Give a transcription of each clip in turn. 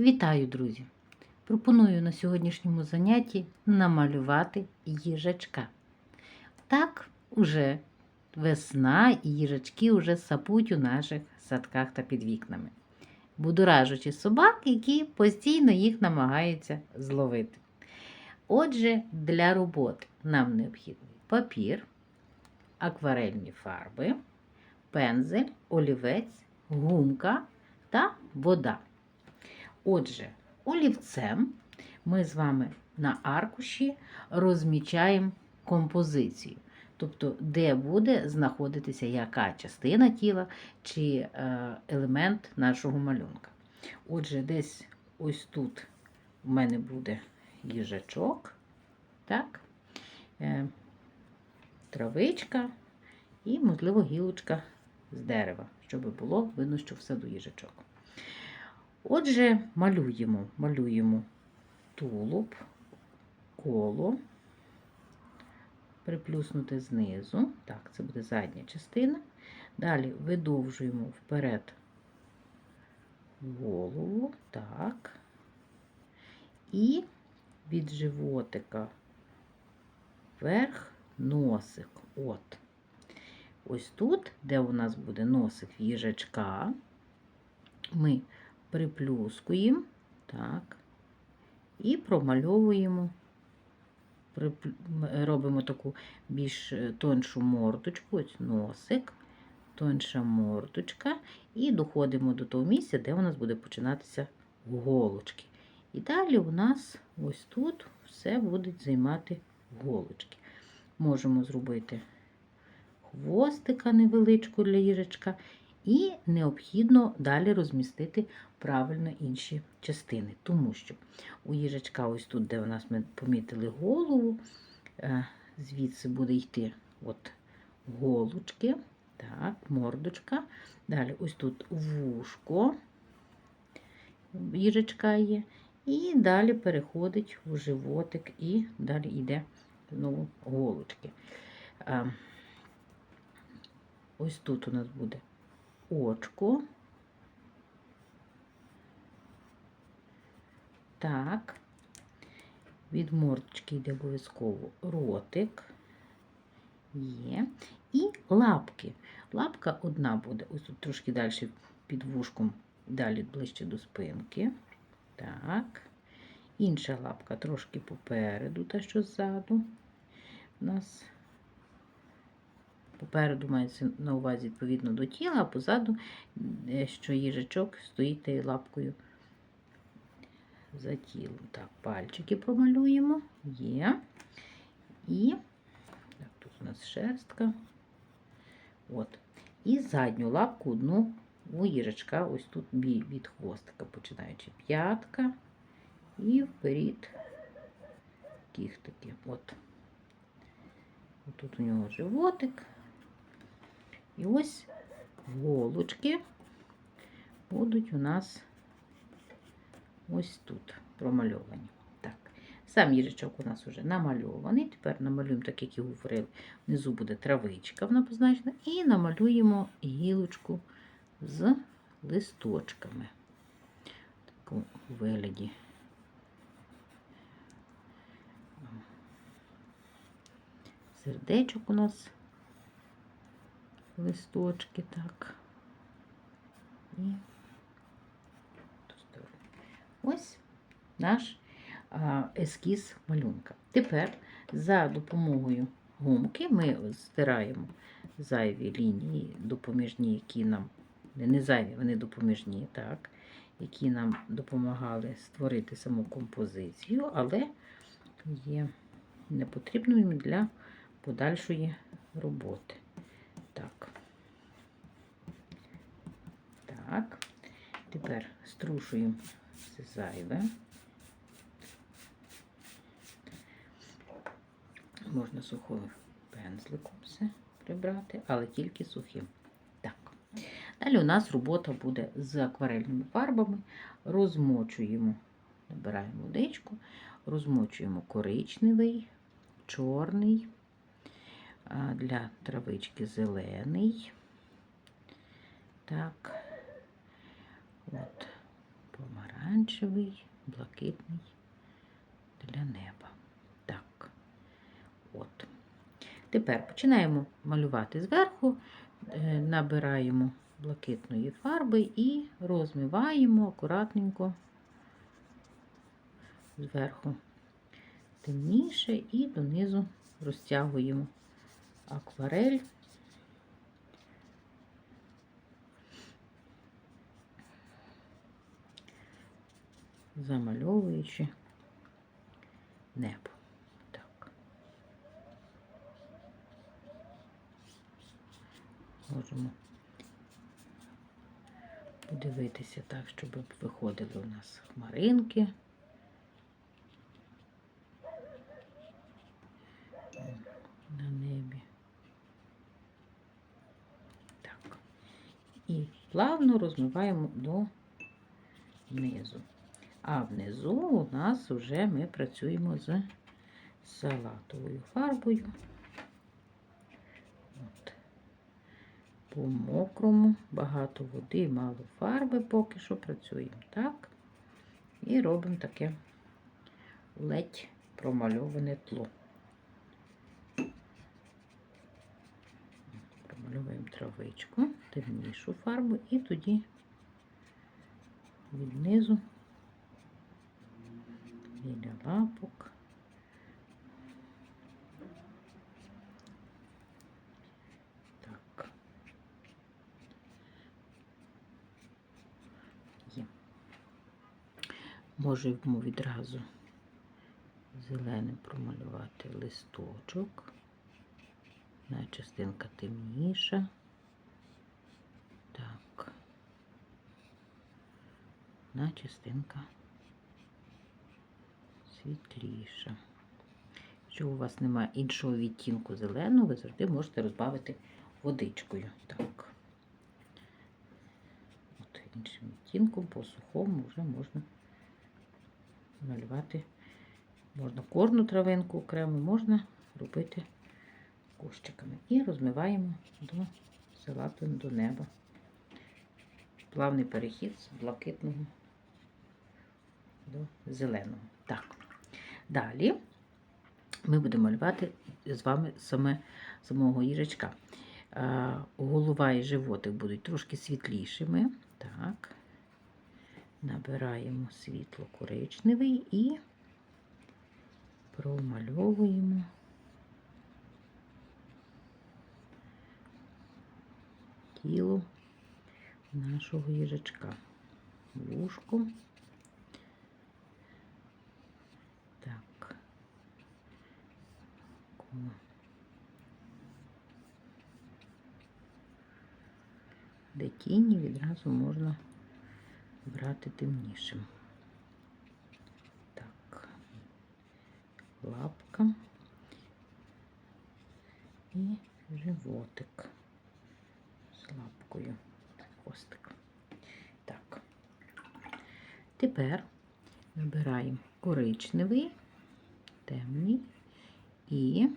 Вітаю, друзі! Пропоную на сьогоднішньому занятті намалювати їжачка. Так, уже весна і їжачки вже сапуть у наших садках та під вікнами, будоражучи собак, які постійно їх намагаються зловити. Отже, для роботи нам необхідний папір, акварельні фарби, пензель, олівець, гумка та вода. Отже, олівцем ми з вами на аркуші розмічаємо композицію. Тобто, де буде знаходитися яка частина тіла чи е, елемент нашого малюнка. Отже, десь ось тут у мене буде їжачок, так? Е, травичка і, можливо, гілочка з дерева, щоб було видно, що в саду їжачок. Отже, малюємо, малюємо тулуб, коло, приплюснути знизу. Так, це буде задня частина. Далі видовжуємо вперед голову, так. І від животика вверх носик. От. Ось тут, де у нас буде носик їжачка, ми приплюскуємо, так, і промальовуємо, робимо таку більш е, тоншу мордочку, ось носик, тонша мордочка, і доходимо до того місця, де у нас буде починатися голочки. І далі у нас ось тут все будуть займати голочки. Можемо зробити хвостика невеличку для їжачка. І необхідно далі розмістити правильно інші частини. Тому що у їжачка, ось тут, де у нас ми помітили голову, е, звідси буде йти от голочки, так, мордочка. Далі ось тут вушко їжачка є. І далі переходить у животик, і далі йде знову голочки. Е, ось тут у нас буде очко. Так, від мордочки йде обов'язково ротик є. І лапки. Лапка одна буде, ось тут трошки далі під вушком, далі ближче до спинки. Так. Інша лапка трошки попереду, та що ззаду. У нас Попереду мається на увазі відповідно до тіла, а позаду, е, що їжачок стоїть лапкою за тілом. Так, пальчики промалюємо. Є. І так, тут у нас шерстка. От. І задню лапку одну у їжачка, ось тут від хвостика, починаючи п'ятка і вперед кіхтики. От. Тут у нього животик. І ось голочки будуть у нас ось тут промальовані. Так, сам їжачок у нас вже намальований. Тепер намалюємо, так як і говорили, внизу буде травичка, вона позначена, і намалюємо гілочку з листочками. Таку вигляді. Сердечок у нас листочки, так. І ось наш ескіз малюнка. Тепер за допомогою гумки ми стираємо зайві лінії, допоміжні, які нам, не зайві, вони допоміжні, так, які нам допомагали створити саму композицію, але є непотрібними для подальшої роботи. Так. Так. Тепер струшуємо все зайве. Можна сухим пензликом все прибрати, але тільки сухим. Так. Далі у нас робота буде з акварельними фарбами. Розмочуємо, набираємо водичку, розмочуємо коричневий, чорний для травички зелений. Так, от, помаранчевий. блакитний для неба. Так. От. Тепер починаємо малювати зверху, е, набираємо блакитної фарби і розмиваємо акуратненько зверху темніше і донизу розтягуємо акварель. Замальовуючи небо. Так. Можемо подивитися так, щоб виходили у нас хмаринки. на небі. Так. І плавно розмиваємо до низу. А внизу у нас вже ми працюємо з салатовою фарбою. От. По мокрому, багато води, мало фарби поки що працюємо так. І робимо таке ледь промальоване тло. Промальовуємо травичку, темнішу фарбу і тоді від низу біля лапок. Так. Є. Можемо відразу зеленим промалювати листочок. Одна частинка темніша. Так. Одна частинка світліша. Якщо у вас немає іншого відтінку зеленого, ви завжди можете розбавити водичкою. Так. От іншим відтінком по сухому вже можна малювати. Можна кожну травинку окремо, можна робити кущиками. І розмиваємо до салату до неба. Плавний перехід з блакитного до зеленого. Так. Далі ми будемо малювати з вами саме самого їжачка. Голова і животик будуть трошки світлішими. Так. Набираємо світло коричневий і промальовуємо. тіло нашого їжачка. Вушко. Так. Коло. Де тіні відразу можна брати темнішим. Так, лапка і животик з лапкою хвостик. Так. Тепер набираємо коричневий, темний і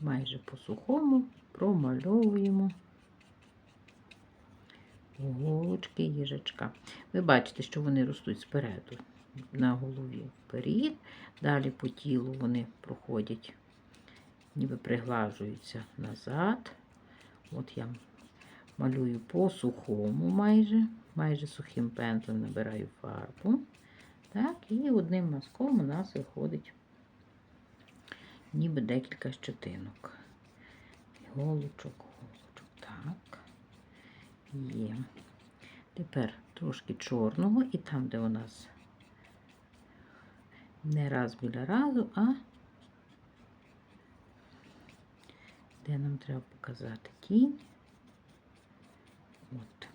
майже по сухому промальовуємо голочки їжачка. Ви бачите, що вони ростуть спереду на голові вперед, далі по тілу вони проходять, ніби приглажуються назад. От я малюю по сухому майже, майже сухим пензлем набираю фарбу. Так, і одним мазком у нас виходить ніби декілька щетинок. Голочок, голочок. Так. Є. Тепер трошки чорного, і там, де у нас не раз біля разу, а де нам треба показати тінь. От.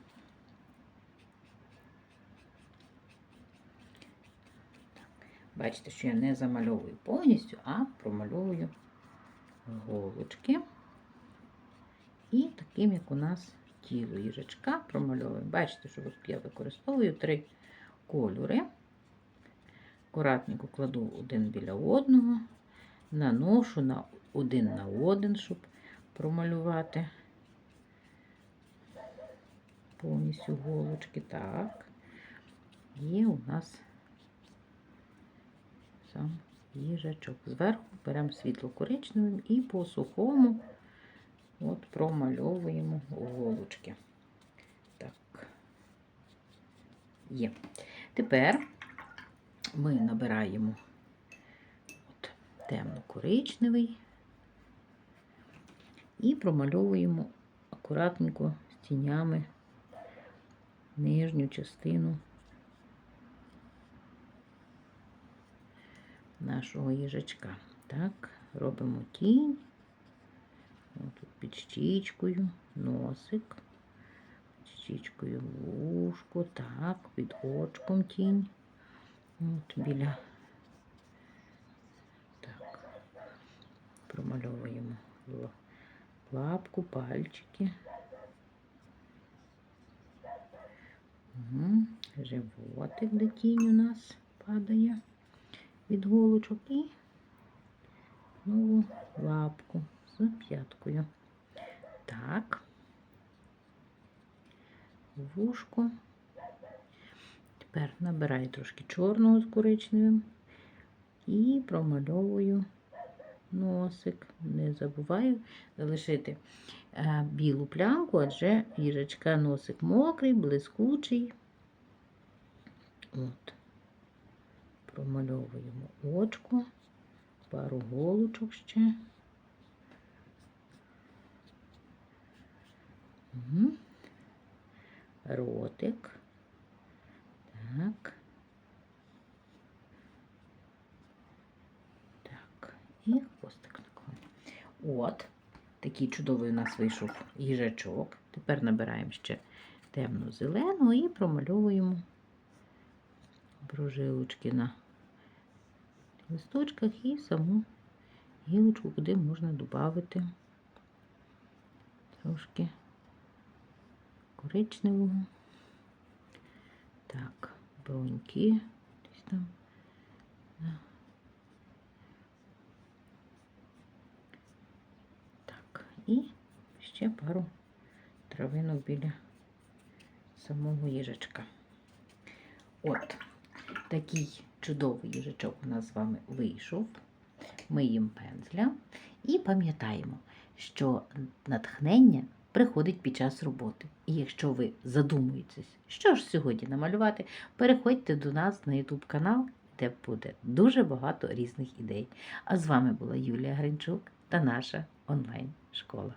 Бачите, що я не замальовую повністю, а промальовую голочки. І таким, як у нас тіло їжачка, промальовуємо. Бачите, що я використовую три кольори. Акуратненько кладу один біля одного, наношу на один на один, щоб промалювати повністю голочки. Так. є у нас сам їжачок. Зверху беремо світло коричневим і по сухому от промальовуємо голочки. Так. Є. Тепер ми набираємо темно-коричневий і промальовуємо акуратненько з тінями нижню частину нашого їжачка. Так, робимо тінь. Тут під щічкою, носик, під щічкою вушко, так, під очком тінь. От біля. Так, промальовуємо лапку, пальчики. Угу. Животик, де тінь у нас падає від голочок і нову лапку з п'яткою. Так. Вушко. Тепер набираю трошки чорного з коричневим і промальовую носик. Не забуваю залишити е, білу плямку, адже їжачка носик мокрий, блискучий. От. Промальовуємо очко, пару голочок ще. Угу. Ротик. Так. Так. І хвостик накладемо. От. Такий чудовий у нас вийшов їжачок. Тепер набираємо ще темно-зелену і промальовуємо прожилочки на листочках і саму гілочку, куди можна додати трошки коричневого. Так, броньки десь там. Так, і ще пару травинок біля самого їжачка. От, такий чудовий їжачок у нас з вами вийшов. Миємо пензля і пам'ятаємо, що натхнення приходить під час роботи. І якщо ви задумуєтесь, що ж сьогодні намалювати, переходьте до нас на YouTube канал, де буде дуже багато різних ідей. А з вами була Юлія Гринчук та наша онлайн-школа.